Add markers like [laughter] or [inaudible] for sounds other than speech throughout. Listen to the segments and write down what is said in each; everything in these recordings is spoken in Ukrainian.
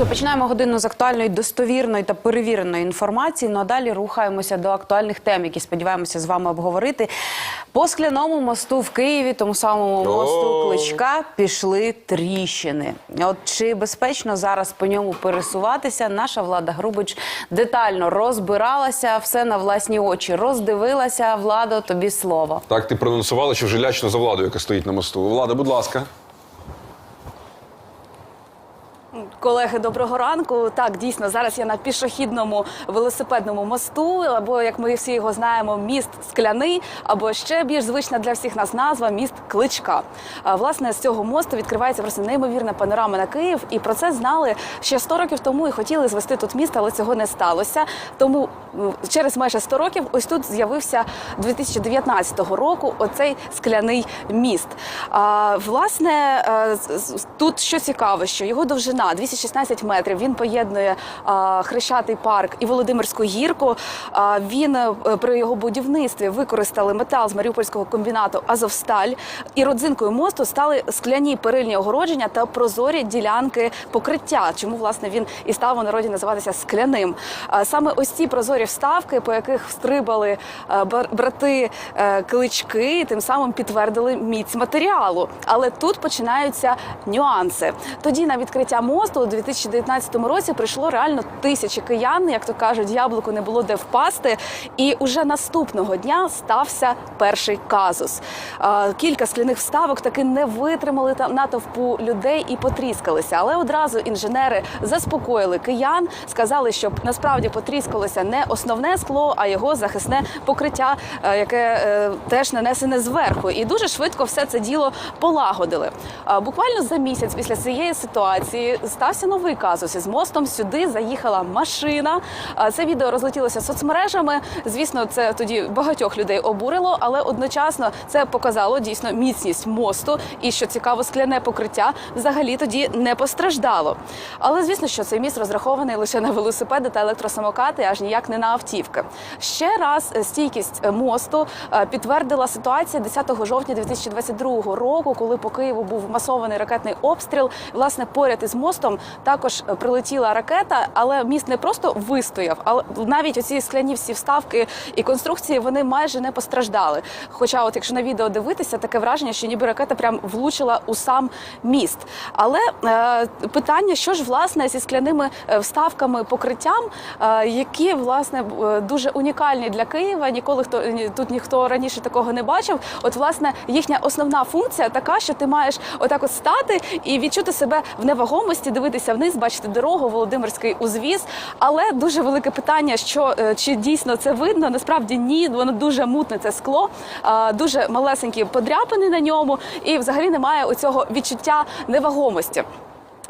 що починаємо годину з актуальної, достовірної та перевіреної інформації. Ну а далі рухаємося до актуальних тем, які сподіваємося з вами обговорити. По скляному мосту в Києві, тому самому мосту Кличка, пішли тріщини. От чи безпечно зараз по ньому пересуватися? Наша влада Грубич детально розбиралася, все на власні очі роздивилася. Влада, тобі слово. Так ти прононсувала, що вже лячно за владу, яка стоїть на мосту. Влада, будь ласка. Колеги, доброго ранку. Так, дійсно, зараз я на пішохідному велосипедному мосту, або як ми всі його знаємо, міст скляний, або ще більш звична для всіх нас назва міст Кличка. Власне, з цього мосту відкривається просто неймовірна панорама на Київ, і про це знали ще 100 років тому і хотіли звести тут міст, але цього не сталося. Тому через майже 100 років ось тут з'явився 2019 року оцей скляний міст. А, власне, е, тут що цікаво, що його довжина 216 метрів. Він поєднує а, Хрещатий парк і Володимирську гірку. А, він е, при його будівництві використали метал з Маріупольського комбінату Азовсталь. І родзинкою мосту стали скляні перильні огородження та прозорі ділянки покриття. Чому власне він і став у народі називатися скляним? А, саме ось ці прозорі вставки, по яких стрибали е, бар- брати е, клички, тим самим підтвердили міць матеріалу. Але тут починаються нюанси. Тоді на відкриття мосту у 2019 році прийшло реально тисячі киян. Як то кажуть, яблуку не було де впасти. І уже наступного дня стався перший казус. Кілька скляних вставок таки не витримали натовпу людей і потріскалися. Але одразу інженери заспокоїли киян, сказали, щоб насправді потріскалося не основне скло, а його захисне покриття, е, яке е, теж нанесене зверху. І дуже швидко все це діло полагодили. Буквально за місяць після цієї ситуації стався новий казус. Із мостом сюди заїхала машина. Це відео розлетілося соцмережами. Звісно, це тоді багатьох людей обурило, але одночасно це показало дійсно міцність мосту. І що цікаво, скляне покриття взагалі тоді не постраждало. Але звісно, що цей міст розрахований лише на велосипеди та електросамокати, аж ніяк не на автівки. Ще раз е, стійкість е, мосту е, підтвердила ситуація 10 жовтня 2022 року, коли по Києву був масований ракетний обстріл. Власне, поряд із мостом також е, прилетіла ракета, але міст не просто вистояв, але навіть оці скляні всі вставки і конструкції вони майже не постраждали. Хоча, от якщо на відео дивитися, таке враження, що ніби ракета прям влучила у сам міст. Але е, питання, що ж власне зі скляними е, вставками покриттям, е, які власне е, дуже унікальні для Києва. Ніколи хто тут ніхто раніше такого не бачив. От власне їхня основна функція така, що ти маєш отак от стати і відчути себе в невагомості, дивитися вниз, бачити дорогу, Володимирський узвіз. Але дуже велике питання, що е, чи дійсно це видно. Насправді ні, воно дуже мутне це скло, дуже малесенькі подряпини на ньому, і взагалі немає оцього відчуття невагомості.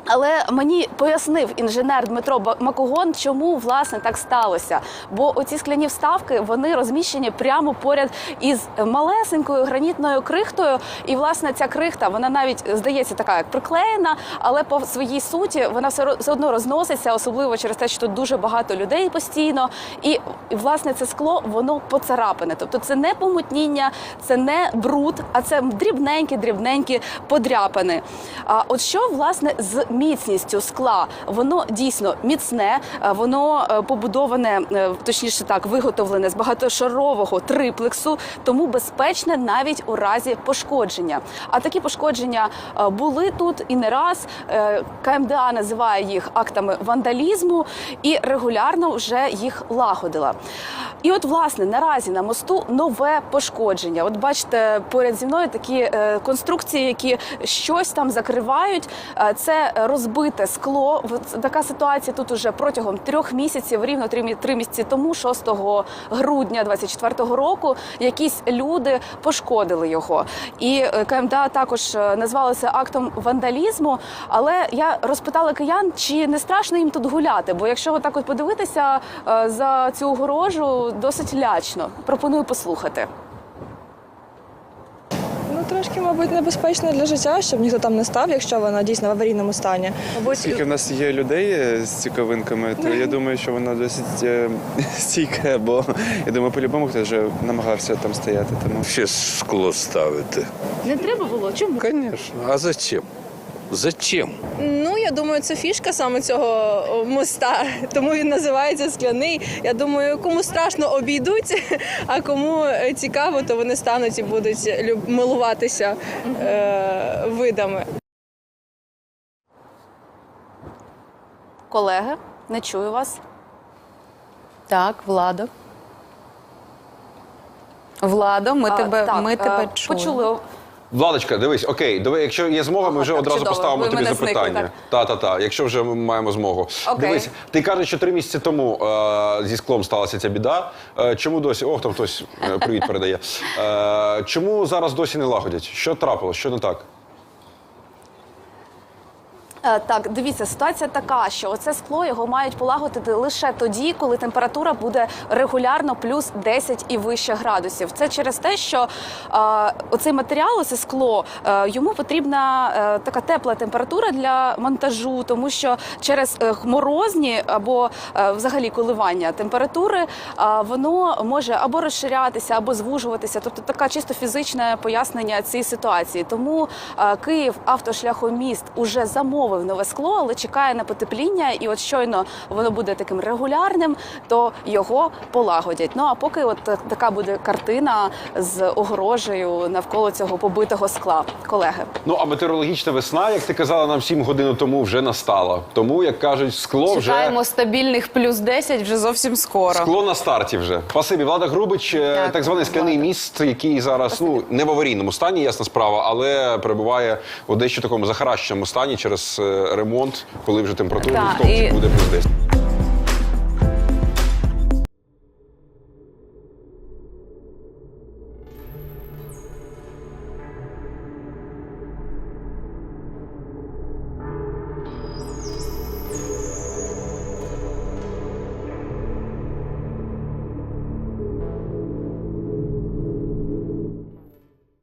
Але мені пояснив інженер Дмитро Макугон, чому власне так сталося. Бо оці скляні вставки вони розміщені прямо поряд із малесенькою гранітною крихтою. І власне ця крихта, вона навіть здається така, як приклеєна, але по своїй суті вона все одно розноситься, особливо через те, що тут дуже багато людей постійно. І, власне це скло воно поцарапане. Тобто це не помутніння, це не бруд, а це дрібненькі, дрібненькі подряпини. А от що власне з міцністю скла? Воно дійсно міцне, е, воно е, побудоване, е, точніше так, виготовлене з багатошарового триплексу, тому безпечне навіть у разі пошкодження. А такі пошкодження були тут і не раз. КМДА називає їх актами вандалізму і регулярно вже їх лагодила. І от, власне, наразі на мосту нове пошкодження. От бачите, поряд зі мною такі конструкції, які щось там закривають. Це розбите скло. Така ситуація тут уже протягом трьох місяців, рівно три, місяці тому, 6 грудня 24 року, якісь люди пошкодили його. І е, КМДА також е, назвали це актом вандалізму. Але я розпитала киян, чи не страшно їм тут гуляти? Бо якщо отак от подивитися е, за цю огорожу, досить лячно. Пропоную послухати. Ну, трошки, мабуть, небезпечно для життя, щоб ніхто там не став, якщо вона дійсно в аварійному стані. Мабуть, Оскільки в нас є людей е, з цікавинками, то я думаю, що вона досить е, [laughs] стійка, бо я думаю, по-любому хтось вже намагався там стояти. Тому Ще скло ставити. Не треба було. Чому? Звісно. А зачем? Зачем? Я думаю, це фішка саме цього моста, [laughs] тому він називається скляний. Я думаю, кому страшно обійдуть, [laughs] а кому е, цікаво, то вони стануть і будуть милуватися е, видами. Колеги, не чую вас. Так, Владо. Владо, ми А, тебе, так, ми е, тебе чуємо. почули. Владочка, дивись, окей, диви, якщо є змога, ми вже так, одразу чудово. поставимо Ви тобі мене зникли, запитання. Та, та, та. Якщо вже ми маємо змогу. Окей. Дивись, ти кажеш, що три місяці тому е, зі склом сталася ця біда. Е, чому досі? Ох, там хтось е, привіт передає. Е, чому зараз досі не лагодять? Що трапилось? Що не так? Е, Так, дивіться, ситуація така, що оце скло його мають полагодити лише тоді, коли температура буде регулярно плюс 10 і вище градусів. Це через те, що е, оцей матеріал, оце скло, е, йому потрібна е, така тепла температура для монтажу, тому що через е, морозні або е, взагалі коливання температури е, воно може або розширятися, або звужуватися. Тобто така чисто фізичне пояснення цієї ситуації. Тому е, Київ автошляхоміст уже замовив нове скло, але чекає на потепління. І от щойно воно буде таким регулярним, то його полагодять. Ну а поки от така буде картина з огорожею навколо цього побитого скла, колеги. Ну, а метеорологічна весна, як ти казала нам 7 годин тому, вже настала. Тому, як кажуть, скло вже. Чекаємо стабільних плюс 10 вже зовсім скоро. Скло на старті вже. Спасибі. Влада Грубич, е, Дякую, так званий скляний Влада. міст, який зараз ну не в аварійному стані, ясна справа, але перебуває у дещо такому захаращеному стані через е, ремонт, коли вже температура в тому і- буде плюс 10.